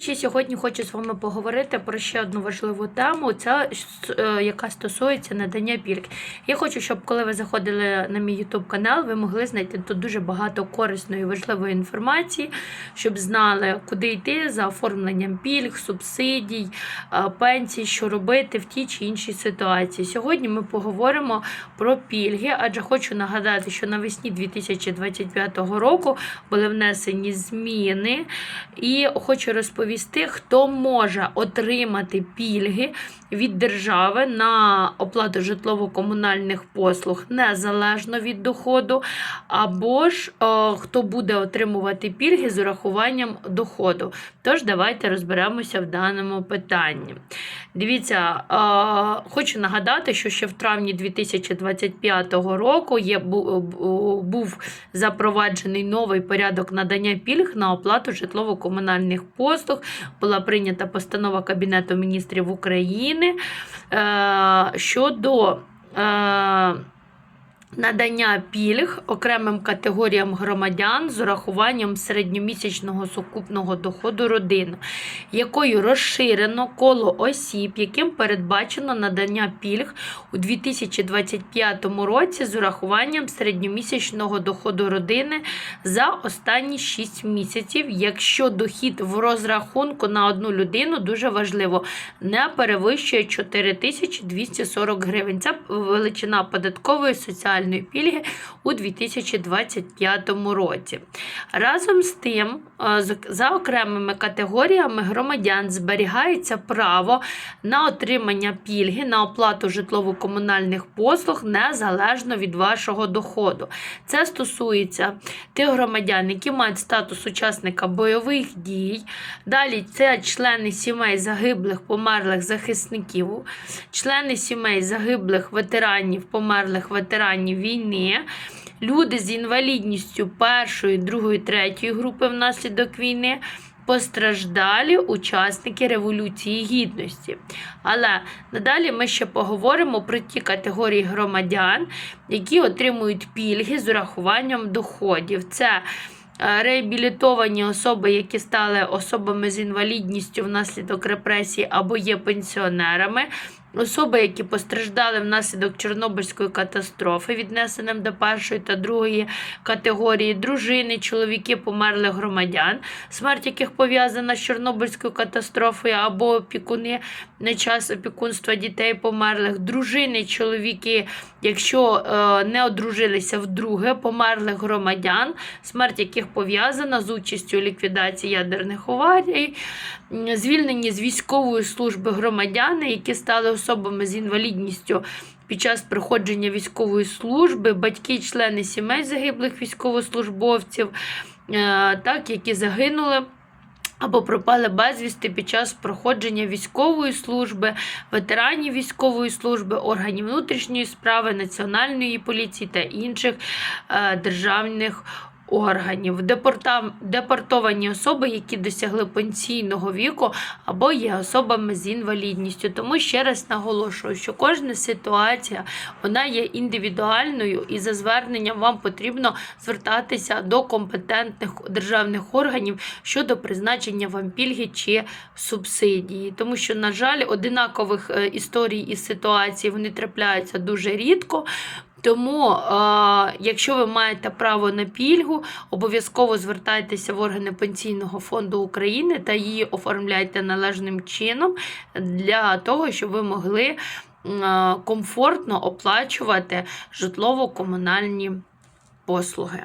Ще сьогодні хочу з вами поговорити про ще одну важливу тему, це яка стосується надання пільг. Я хочу, щоб коли ви заходили на мій YouTube канал, ви могли знайти тут дуже багато корисної важливої інформації, щоб знали, куди йти за оформленням пільг, субсидій, е, пенсій, що робити в тій чи іншій ситуації. Сьогодні ми поговоримо про пільги, адже хочу нагадати, що навесні 2025 року були внесені зміни, і хочу розповісти хто може отримати пільги від держави на оплату житлово-комунальних послуг незалежно від доходу, або ж о, хто буде отримувати пільги з урахуванням доходу. Тож, давайте розберемося в даному питанні. Дивіться, е, хочу нагадати, що ще в травні 2025 року є, був запроваджений новий порядок надання пільг на оплату житлово-комунальних послуг. Була прийнята постанова Кабінету міністрів України е, щодо. Е, надання пільг окремим категоріям громадян з урахуванням середньомісячного сукупного доходу родин, якою розширено коло осіб, яким передбачено надання пільг у 2025 році з урахуванням середньомісячного доходу родини за останні 6 місяців, якщо дохід в розрахунку на одну людину дуже важливо, не перевищує 4240 гривень. Це величина податкової соціальної соціальної пільги у 2025 році. Разом з тим, е, за окремими категоріями громадян зберігається право на отримання пільги на оплату житлово-комунальних послуг незалежно від вашого доходу. Це стосується тих громадян, які мають статус учасника бойових дій. Далі це члени сімей загиблих, померлих захисників, члени сімей загиблих ветеранів, померлих ветеранів ветеранів війни, люди з інвалідністю першої, другої, третьої групи внаслідок війни. Постраждалі учасники Революції Гідності. Але надалі ми ще поговоримо про ті категорії громадян, які отримують пільги з урахуванням доходів. Це е, реабілітовані особи, які стали особами з інвалідністю внаслідок репресій або є пенсіонерами. Особи, які постраждали внаслідок Чорнобильської катастрофи, віднесеним до першої та другої категорії, дружини, чоловіки померлих громадян, смерть яких пов'язана з Чорнобильською катастрофою або опікуни на час опікунства дітей померлих, дружини, чоловіки, якщо е, не одружилися вдруге, померлих громадян, смерть яких пов'язана з участю у ліквідації ядерних аварій, звільнені з військової служби громадяни, які стали особами з інвалідністю під час проходження військової служби, батьки, члени сімей загиблих військовослужбовців, е, так, які загинули. Або пропали безвісти під час проходження військової служби, ветеранів військової служби, органів внутрішньої справи, національної поліції та інших е, державних органів, депортовані особи, які досягли пенсійного віку або є особами з інвалідністю. Тому ще раз наголошую, що кожна ситуація вона є індивідуальною, і за зверненням вам потрібно звертатися до компетентних державних органів щодо призначення вам пільги чи субсидії. Тому що, на жаль, одинакових е, історій і ситуацій вони трапляються дуже рідко. Тому, е, якщо ви маєте право на пільгу, обов'язково звертайтеся в органи Пенсійного фонду України та її оформляйте належним чином для того, щоб ви могли е, комфортно оплачувати житлово-комунальні послуги.